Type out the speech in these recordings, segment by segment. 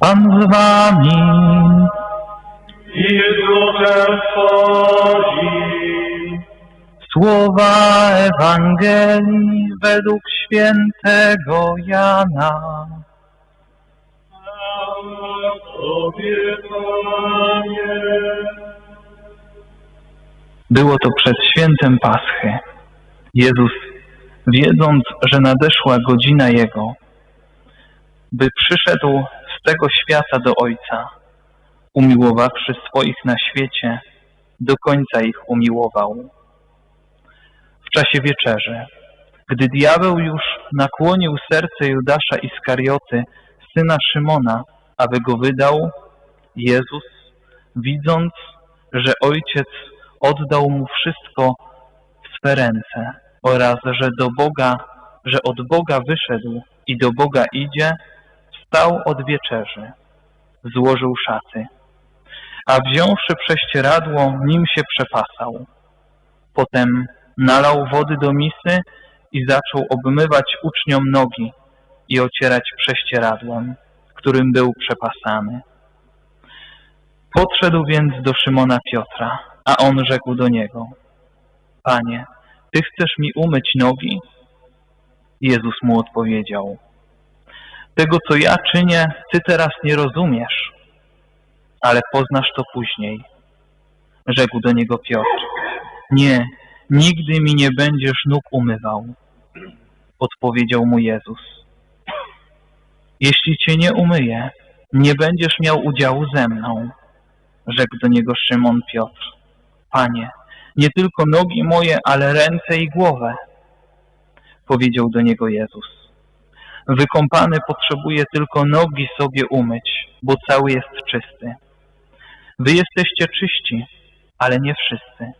Pan z wami. i z duchem Twoim. Słowa Ewangelii według świętego Jana. Było to przed świętem Paschy. Jezus, wiedząc, że nadeszła godzina Jego, by przyszedł tego świata do Ojca, umiłowawszy swoich na świecie, do końca ich umiłował. W czasie wieczerzy, gdy diabeł już nakłonił serce Judasza Iskarioty, syna Szymona, aby go wydał, Jezus, widząc, że Ojciec oddał mu wszystko w swe ręce oraz że do Boga, że od Boga wyszedł i do Boga idzie, wstał od wieczerzy, złożył szaty, a wziąwszy prześcieradło, nim się przepasał. Potem nalał wody do misy i zaczął obmywać uczniom nogi i ocierać prześcieradłem, którym był przepasany. Podszedł więc do Szymona Piotra, a on rzekł do niego, Panie, Ty chcesz mi umyć nogi? Jezus mu odpowiedział, Tego, co ja czynię, Ty teraz nie rozumiesz, ale poznasz to później. Rzekł do niego Piotr, Nie, nigdy mi nie będziesz nóg umywał. Odpowiedział mu Jezus, Jeśli Cię nie umyję, nie będziesz miał udziału ze mną. Rzekł do niego Szymon Piotr, Panie, nie tylko nogi moje, ale ręce i głowę. Powiedział do niego Jezus. Wykąpany potrzebuje tylko nogi sobie umyć, bo cały jest czysty. Wy jesteście czyści, ale nie wszyscy.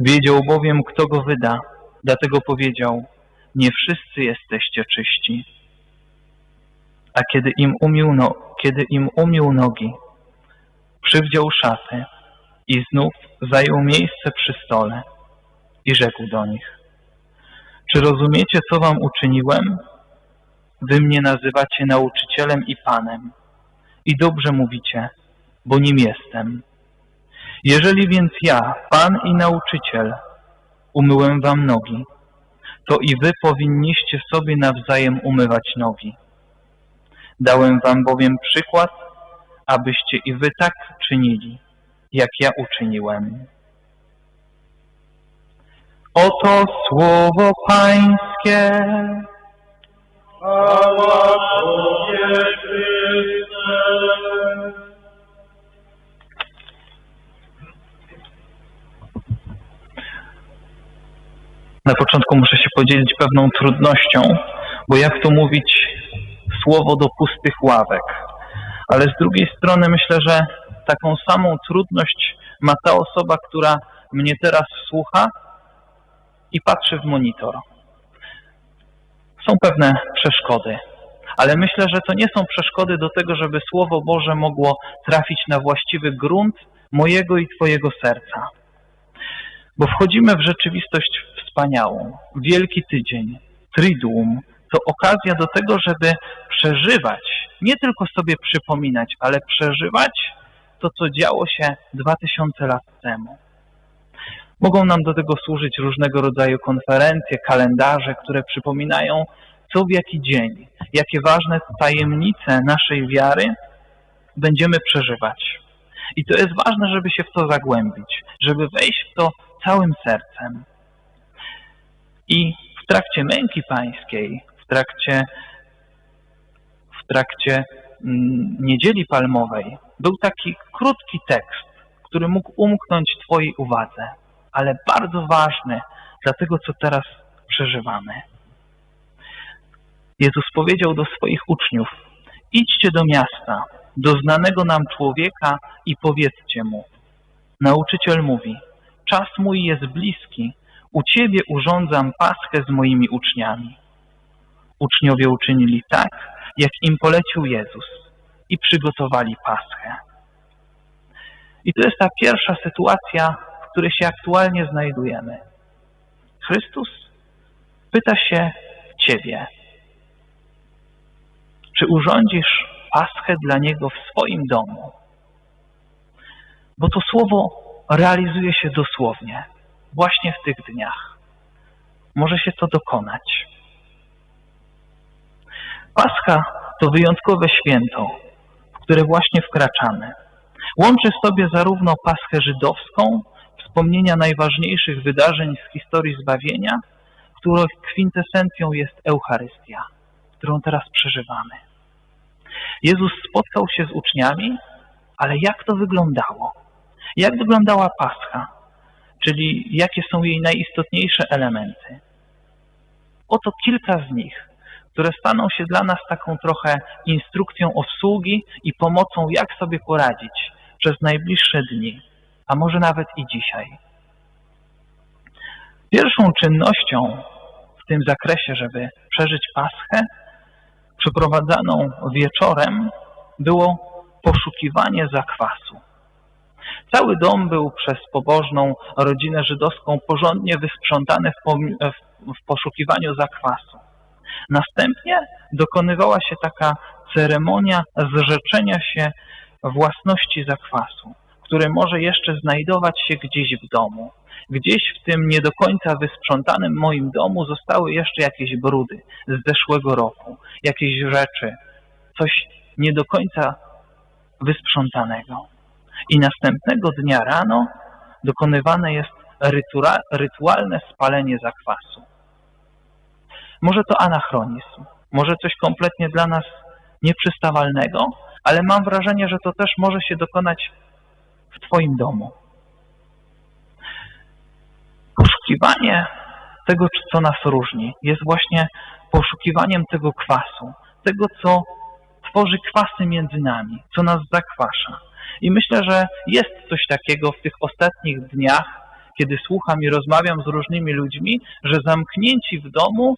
Wiedział bowiem, kto go wyda, dlatego powiedział, nie wszyscy jesteście czyści. A kiedy im umił, no, kiedy im umił nogi, przywdział szaty i znów zajął miejsce przy stole i rzekł do nich, czy rozumiecie, co wam uczyniłem? Wy mnie nazywacie nauczycielem i panem i dobrze mówicie, bo nim jestem. Jeżeli więc ja, pan i nauczyciel, umyłem wam nogi, to i wy powinniście sobie nawzajem umywać nogi. Dałem wam bowiem przykład, abyście i wy tak czynili, jak ja uczyniłem. Oto słowo Pańskie. Na początku muszę się podzielić pewną trudnością, bo jak to mówić słowo do pustych ławek. Ale z drugiej strony myślę, że taką samą trudność ma ta osoba, która mnie teraz słucha i patrzy w monitor. Są pewne przeszkody, ale myślę, że to nie są przeszkody do tego, żeby Słowo Boże mogło trafić na właściwy grunt mojego i Twojego serca. Bo wchodzimy w rzeczywistość wspaniałą. Wielki tydzień, Triduum, to okazja do tego, żeby przeżywać, nie tylko sobie przypominać, ale przeżywać to, co działo się 2000 lat temu. Mogą nam do tego służyć różnego rodzaju konferencje, kalendarze, które przypominają, co w jaki dzień, jakie ważne tajemnice naszej wiary będziemy przeżywać. I to jest ważne, żeby się w to zagłębić, żeby wejść w to całym sercem. I w trakcie męki pańskiej, w trakcie, w trakcie mm, Niedzieli Palmowej był taki krótki tekst, który mógł umknąć Twojej uwadze, ale bardzo ważny dla tego, co teraz przeżywamy. Jezus powiedział do swoich uczniów, idźcie do miasta, do znanego nam człowieka i powiedzcie mu. Nauczyciel mówi, czas mój jest bliski, u Ciebie urządzam paschę z moimi uczniami. Uczniowie uczynili tak, jak im polecił Jezus i przygotowali paschę. I to jest ta pierwsza sytuacja, której się aktualnie znajdujemy. Chrystus pyta się Ciebie, czy urządzisz Paschę dla niego w swoim domu. Bo to słowo realizuje się dosłownie, właśnie w tych dniach. Może się to dokonać. Pascha to wyjątkowe święto, w które właśnie wkraczamy. Łączy w sobie zarówno Paschę żydowską, wspomnienia najważniejszych wydarzeń z historii zbawienia, których kwintesencją jest Eucharystia, którą teraz przeżywamy. Jezus spotkał się z uczniami, ale jak to wyglądało? Jak wyglądała Pascha? Czyli jakie są jej najistotniejsze elementy? Oto kilka z nich, które staną się dla nas taką trochę instrukcją obsługi i pomocą, jak sobie poradzić przez najbliższe dni, a może nawet i dzisiaj. Pierwszą czynnością w tym zakresie, żeby przeżyć Paschę, przeprowadzaną wieczorem, było poszukiwanie zakwasu. Cały dom był przez pobożną rodzinę żydowską porządnie wysprzątany w, w poszukiwaniu zakwasu. Następnie dokonywała się taka ceremonia zrzeczenia się własności zakwasu, który może jeszcze znajdować się gdzieś w domu. Gdzieś w tym nie do końca wysprzątanym moim domu zostały jeszcze jakieś brudy z zeszłego roku, jakieś rzeczy, coś nie do końca wysprzątanego. I następnego dnia rano dokonywane jest rytualne spalenie zakwasu. Może to anachronizm, może coś kompletnie dla nas nieprzystawalnego, ale mam wrażenie, że to też może się dokonać Twoim domu. Poszukiwanie tego, co nas różni, jest właśnie poszukiwaniem tego kwasu, tego, co tworzy kwasy między nami, co nas zakwasza. I myślę, że jest coś takiego w tych ostatnich dniach, kiedy słucham i rozmawiam z różnymi ludźmi, że zamknięci w domu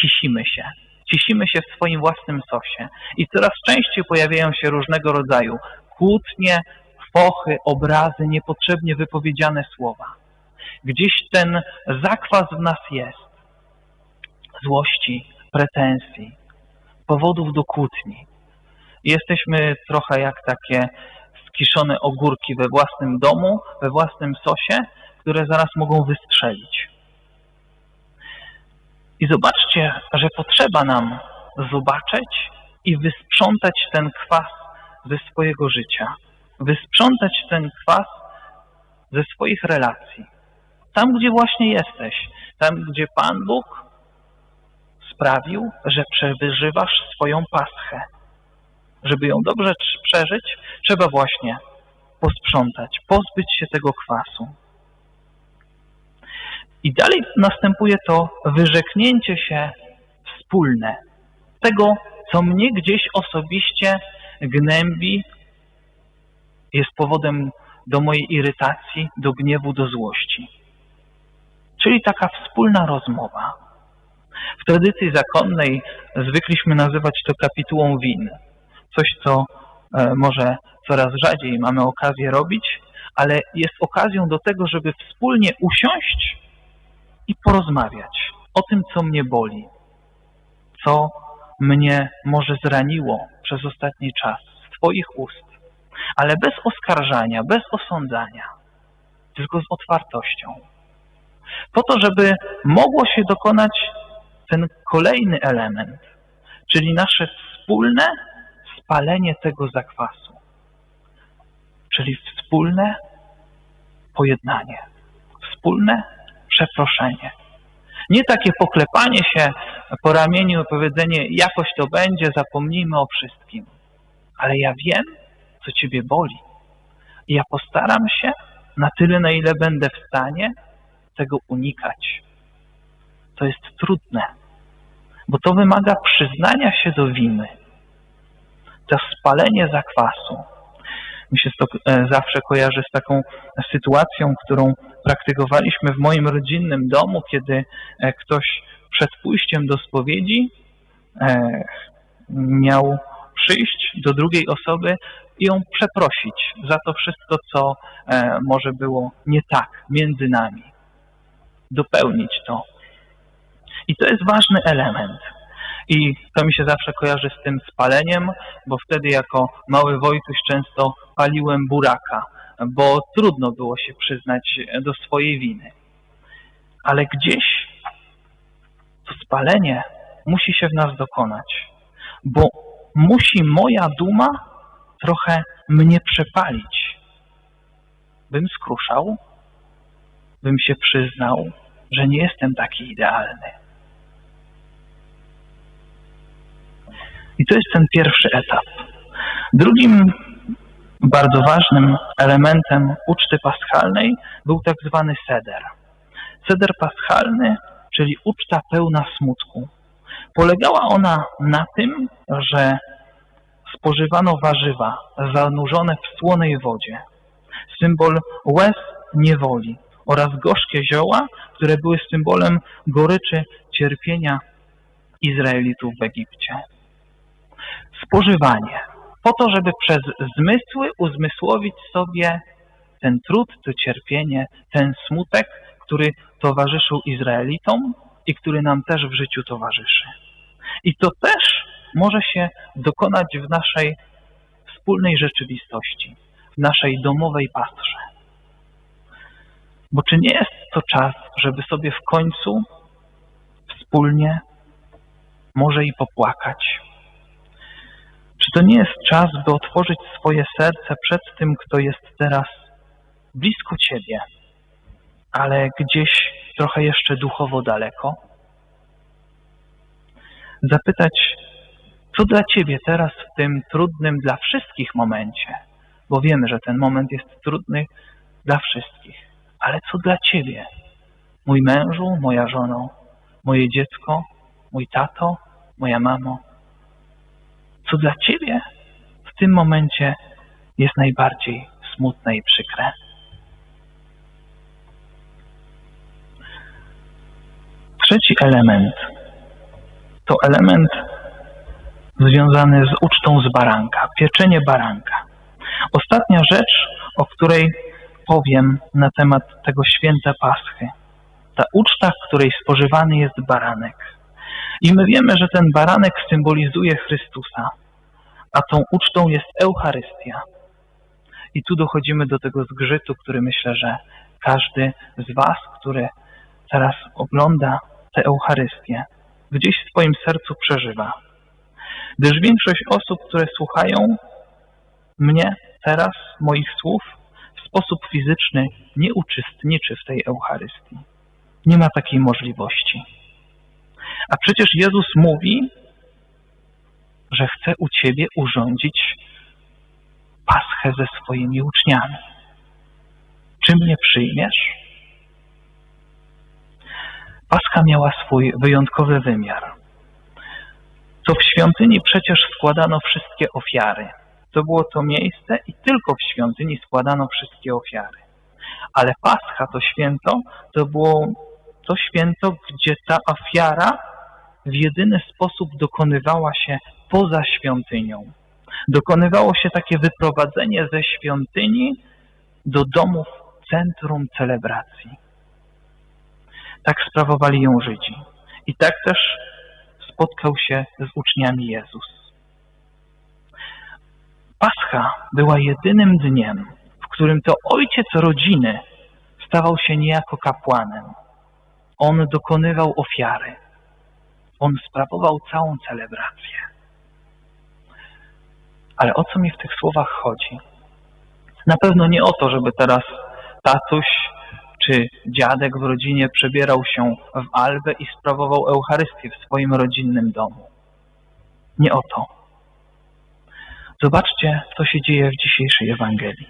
cisimy się. Cisimy się w swoim własnym sosie. I coraz częściej pojawiają się różnego rodzaju kłótnie, fochy, obrazy, niepotrzebnie wypowiedziane słowa. Gdzieś ten zakwas w nas jest. Złości, pretensji, powodów do kłótni. Jesteśmy trochę jak takie skiszone ogórki we własnym domu, we własnym sosie, które zaraz mogą wystrzelić. I zobaczcie, że potrzeba nam zobaczyć i wysprzątać ten kwas ze swojego życia. Wysprzątać ten kwas ze swoich relacji. Tam, gdzie właśnie jesteś. Tam, gdzie Pan Bóg sprawił, że przeżywasz swoją paschę. Żeby ją dobrze przeżyć, trzeba właśnie posprzątać, pozbyć się tego kwasu. I dalej następuje to wyrzeknięcie się wspólne tego, co mnie gdzieś osobiście gnębi, jest powodem do mojej irytacji, do gniewu, do złości. Czyli taka wspólna rozmowa. W tradycji zakonnej zwykliśmy nazywać to kapitułą win. Coś, co e, może coraz rzadziej mamy okazję robić, ale jest okazją do tego, żeby wspólnie usiąść i porozmawiać o tym, co mnie boli, co mnie może zraniło przez ostatni czas z Twoich ust, ale bez oskarżania, bez osądzania, tylko z otwartością. Po to, żeby mogło się dokonać ten kolejny element, czyli nasze wspólne spalenie tego zakwasu, czyli wspólne pojednanie, wspólne przeproszenie. Nie takie poklepanie się po ramieniu, powiedzenie jakoś to będzie, zapomnijmy o wszystkim. Ale ja wiem, co Ciebie boli. I ja postaram się na tyle, na ile będę w stanie tego unikać. To jest trudne, bo to wymaga przyznania się do winy. To spalenie zakwasu, mi się to e, zawsze kojarzy z taką sytuacją, którą praktykowaliśmy w moim rodzinnym domu, kiedy e, ktoś przed pójściem do spowiedzi e, miał przyjść do drugiej osoby i ją przeprosić za to wszystko, co może było nie tak między nami. Dopełnić to. I to jest ważny element. I to mi się zawsze kojarzy z tym spaleniem, bo wtedy jako mały Wojtuś często paliłem buraka, bo trudno było się przyznać do swojej winy. Ale gdzieś to spalenie musi się w nas dokonać, bo musi moja duma trochę mnie przepalić, bym skruszał, bym się przyznał, że nie jestem taki idealny. I to jest ten pierwszy etap. Drugim bardzo ważnym elementem uczty paschalnej był tak zwany seder. Seder paschalny, czyli uczta pełna smutku. Polegała ona na tym, że spożywano warzywa zanurzone w słonej wodzie, symbol łez niewoli oraz gorzkie zioła, które były symbolem goryczy cierpienia Izraelitów w Egipcie. Spożywanie po to, żeby przez zmysły uzmysłowić sobie ten trud, to cierpienie, ten smutek, który towarzyszył Izraelitom i który nam też w życiu towarzyszy. I to też może się dokonać w naszej wspólnej rzeczywistości, w naszej domowej pastrze. Bo czy nie jest to czas, żeby sobie w końcu wspólnie może i popłakać? Czy to nie jest czas, by otworzyć swoje serce przed tym, kto jest teraz blisko Ciebie, ale gdzieś trochę jeszcze duchowo daleko? Zapytać, co dla Ciebie teraz w tym trudnym dla wszystkich momencie, bo wiemy, że ten moment jest trudny dla wszystkich, ale co dla Ciebie, mój mężu, moja żono, moje dziecko, mój tato, moja mamo, co dla Ciebie w tym momencie jest najbardziej smutne i przykre. Trzeci element to element związany z ucztą z baranka, pieczenie baranka. Ostatnia rzecz, o której powiem na temat tego święta Paschy. Ta uczta, w której spożywany jest baranek. I my wiemy, że ten baranek symbolizuje Chrystusa, a tą ucztą jest Eucharystia. I tu dochodzimy do tego zgrzytu, który myślę, że każdy z Was, który teraz ogląda tę Eucharystię, gdzieś w swoim sercu przeżywa. Gdyż większość osób, które słuchają mnie teraz, moich słów, w sposób fizyczny nie uczestniczy w tej Eucharystii. Nie ma takiej możliwości. A przecież Jezus mówi, że chce u Ciebie urządzić paschę ze swoimi uczniami. Czy mnie przyjmiesz? Pascha miała swój wyjątkowy wymiar. To w świątyni przecież składano wszystkie ofiary. To było to miejsce i tylko w świątyni składano wszystkie ofiary. Ale Pascha, to święto, to było to święto, gdzie ta ofiara w jedyny sposób dokonywała się poza świątynią. Dokonywało się takie wyprowadzenie ze świątyni do domów centrum celebracji. Tak sprawowali ją Żydzi. I tak też spotkał się z uczniami Jezus. Pascha była jedynym dniem, w którym to ojciec rodziny stawał się niejako kapłanem. On dokonywał ofiary. On sprawował całą celebrację. Ale o co mi w tych słowach chodzi? Na pewno nie o to, żeby teraz tatuś czy dziadek w rodzinie przebierał się w albę i sprawował Eucharystię w swoim rodzinnym domu. Nie o to. Zobaczcie, co się dzieje w dzisiejszej Ewangelii.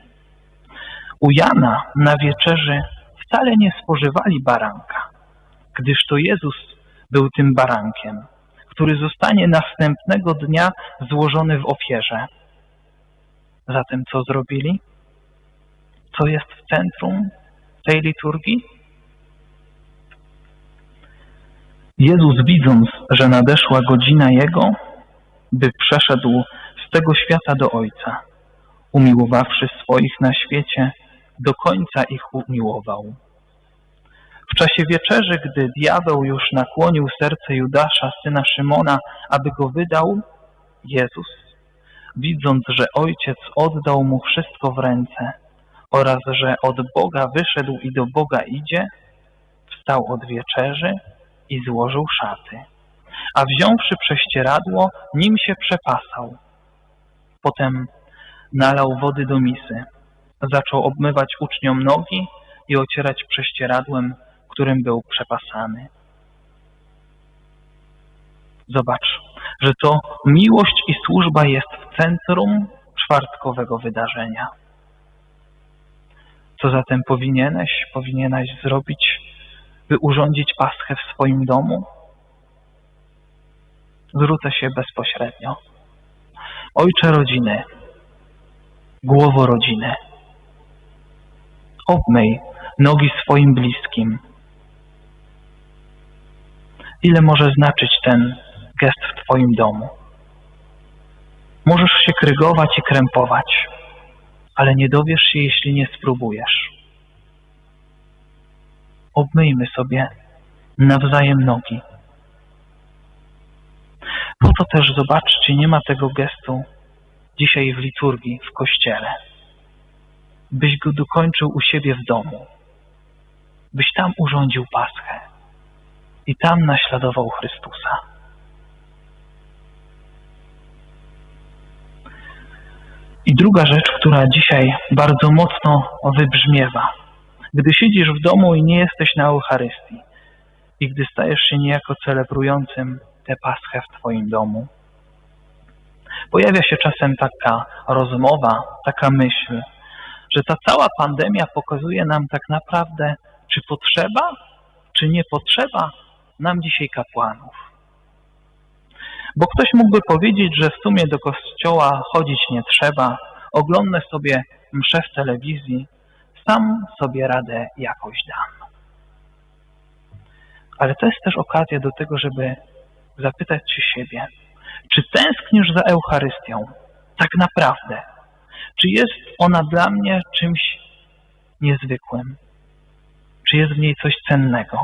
U Jana na wieczerzy wcale nie spożywali baranka, gdyż to Jezus był tym barankiem, który zostanie następnego dnia złożony w ofierze. Zatem co zrobili? Co jest w centrum tej liturgii? Jezus widząc, że nadeszła godzina Jego, by przeszedł z tego świata do Ojca, umiłowawszy swoich na świecie, do końca ich umiłował. W czasie wieczerzy, gdy diabeł już nakłonił serce Judasza, syna Szymona, aby go wydał, Jezus, widząc, że ojciec oddał mu wszystko w ręce oraz że od Boga wyszedł i do Boga idzie, wstał od wieczerzy i złożył szaty. A wziąwszy prześcieradło, nim się przepasał. Potem nalał wody do misy. Zaczął obmywać uczniom nogi i ocierać prześcieradłem, którym był przepasany. Zobacz, że to miłość i służba jest w centrum czwartkowego wydarzenia. Co zatem powinieneś, powinieneś zrobić, by urządzić paschę w swoim domu? Zwrócę się bezpośrednio. Ojcze rodziny, głowo rodziny, obmyj nogi swoim bliskim. Ile może znaczyć ten gest w Twoim domu? Możesz się krygować i krępować, ale nie dowiesz się, jeśli nie spróbujesz. Obmyjmy sobie nawzajem nogi. Po to też, zobaczcie, nie ma tego gestu dzisiaj w liturgii, w kościele. Byś go dokończył u siebie w domu. Byś tam urządził Paschę i tam naśladował Chrystusa. I druga rzecz, która dzisiaj bardzo mocno wybrzmiewa. Gdy siedzisz w domu i nie jesteś na Eucharystii i gdy stajesz się niejako celebrującym tę Paschę w Twoim domu, pojawia się czasem taka rozmowa, taka myśl, że ta cała pandemia pokazuje nam tak naprawdę, czy potrzeba, czy nie potrzeba nam dzisiaj kapłanów. Bo ktoś mógłby powiedzieć, że w sumie do kościoła chodzić nie trzeba, oglądnę sobie mszę w telewizji, sam sobie radę jakoś dam. Ale to jest też okazja do tego, żeby zapytać się siebie, czy tęsknisz za Eucharystią? Tak naprawdę. Czy jest ona dla mnie czymś niezwykłym? Czy jest w niej coś cennego?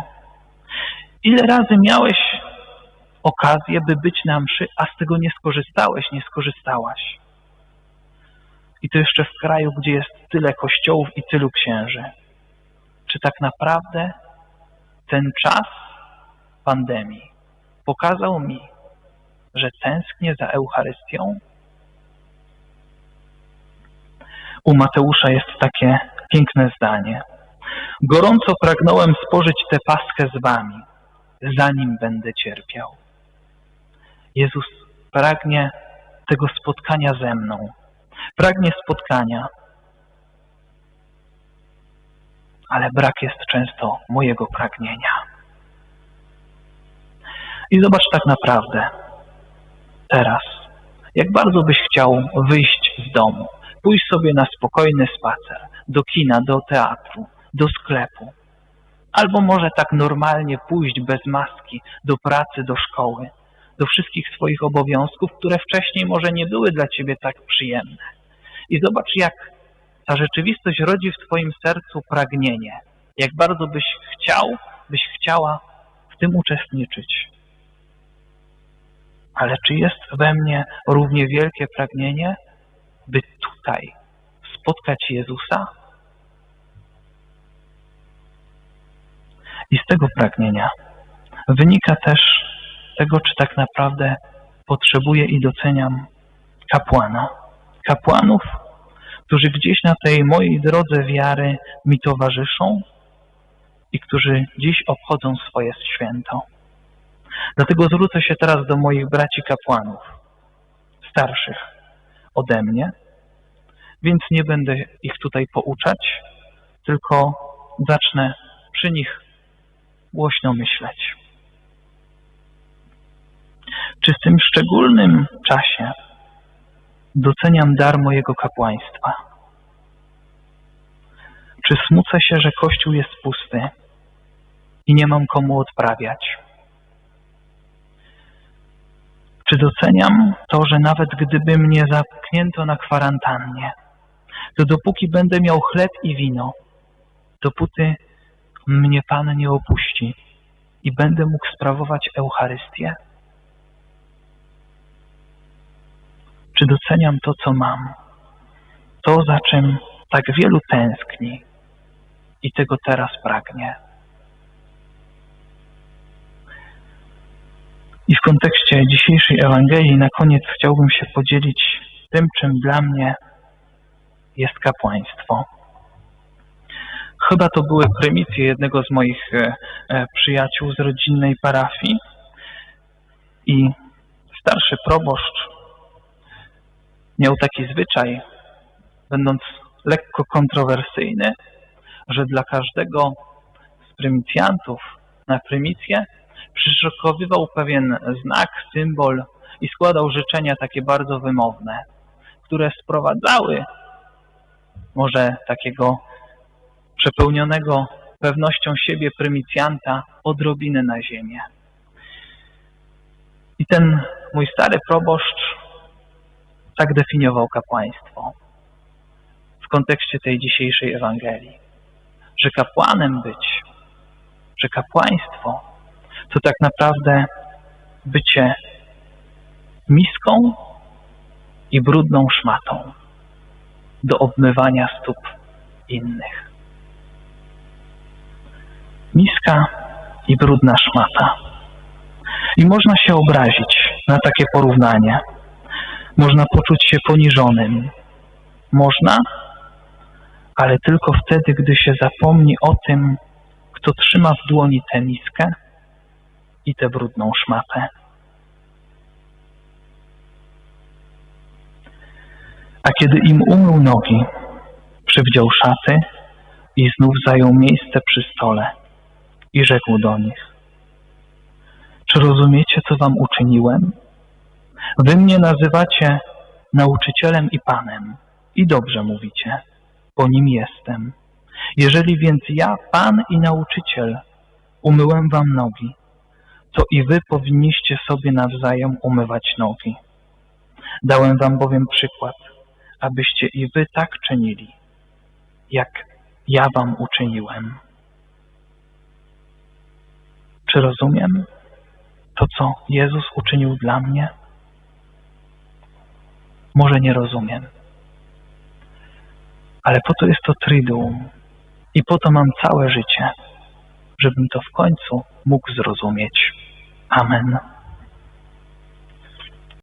Ile razy miałeś okazję, by być na mszy, a z tego nie skorzystałeś, nie skorzystałaś? I to jeszcze w kraju, gdzie jest tyle kościołów i tylu księży. Czy tak naprawdę ten czas pandemii pokazał mi, że tęsknię za Eucharystią? U Mateusza jest takie piękne zdanie. Gorąco pragnąłem spożyć tę paskę z wami, zanim będę cierpiał. Jezus pragnie tego spotkania ze mną. Pragnie spotkania, ale brak jest często mojego pragnienia. I zobacz tak naprawdę, teraz, jak bardzo byś chciał wyjść z domu, pójść sobie na spokojny spacer, do kina, do teatru, do sklepu, albo może tak normalnie pójść bez maski do pracy, do szkoły, do wszystkich swoich obowiązków, które wcześniej może nie były dla ciebie tak przyjemne. I zobacz, jak ta rzeczywistość rodzi w twoim sercu pragnienie, jak bardzo byś chciał, byś chciała w tym uczestniczyć. Ale czy jest we mnie równie wielkie pragnienie, by tutaj spotkać Jezusa? I z tego pragnienia wynika też tego, czy tak naprawdę potrzebuję i doceniam kapłana. Kapłanów, którzy gdzieś na tej mojej drodze wiary mi towarzyszą i którzy dziś obchodzą swoje święto. Dlatego zwrócę się teraz do moich braci kapłanów, starszych ode mnie, więc nie będę ich tutaj pouczać, tylko zacznę przy nich głośno myśleć. Czy w tym szczególnym czasie doceniam dar mojego kapłaństwa? Czy smucę się, że Kościół jest pusty i nie mam komu odprawiać? Czy doceniam to, że nawet gdyby mnie zamknięto na kwarantannie, to dopóki będę miał chleb i wino, dopóty mnie Pan nie opuści i będę mógł sprawować Eucharystię? Czy doceniam to, co mam? To, za czym tak wielu tęskni i tego teraz pragnie. I w kontekście dzisiejszej Ewangelii na koniec chciałbym się podzielić tym, czym dla mnie jest kapłaństwo. Chyba to były prymisje jednego z moich e, e, przyjaciół z rodzinnej parafii i starszy proboszcz miał taki zwyczaj, będąc lekko kontrowersyjny, że dla każdego z prymisjantów na prymisję przyszykowywał pewien znak, symbol i składał życzenia takie bardzo wymowne, które sprowadzały może takiego przepełnionego pewnością siebie prymisjanta odrobinę na ziemię. I ten mój stary proboszcz tak definiował kapłaństwo w kontekście tej dzisiejszej Ewangelii, że kapłanem być, że kapłaństwo to tak naprawdę bycie miską i brudną szmatą do obmywania stóp innych. Miska i brudna szmata. I można się obrazić na takie porównanie. Można poczuć się poniżonym. Można, ale tylko wtedy, gdy się zapomni o tym, kto trzyma w dłoni tę miskę i tę brudną szmatę. A kiedy im umył nogi, przywdział szaty i znów zajął miejsce przy stole i rzekł do nich: Czy rozumiecie, co wam uczyniłem? Wy mnie nazywacie nauczycielem i panem, i dobrze mówicie, bo nim jestem. Jeżeli więc ja, pan i nauczyciel, umyłem wam nogi, to i wy powinniście sobie nawzajem umywać nogi. Dałem wam bowiem przykład, abyście i wy tak czynili, jak ja wam uczyniłem. Czy rozumiem to, co Jezus uczynił dla mnie? Może nie rozumiem, ale po to jest to triduum i po to mam całe życie, żebym to w końcu mógł zrozumieć. Amen.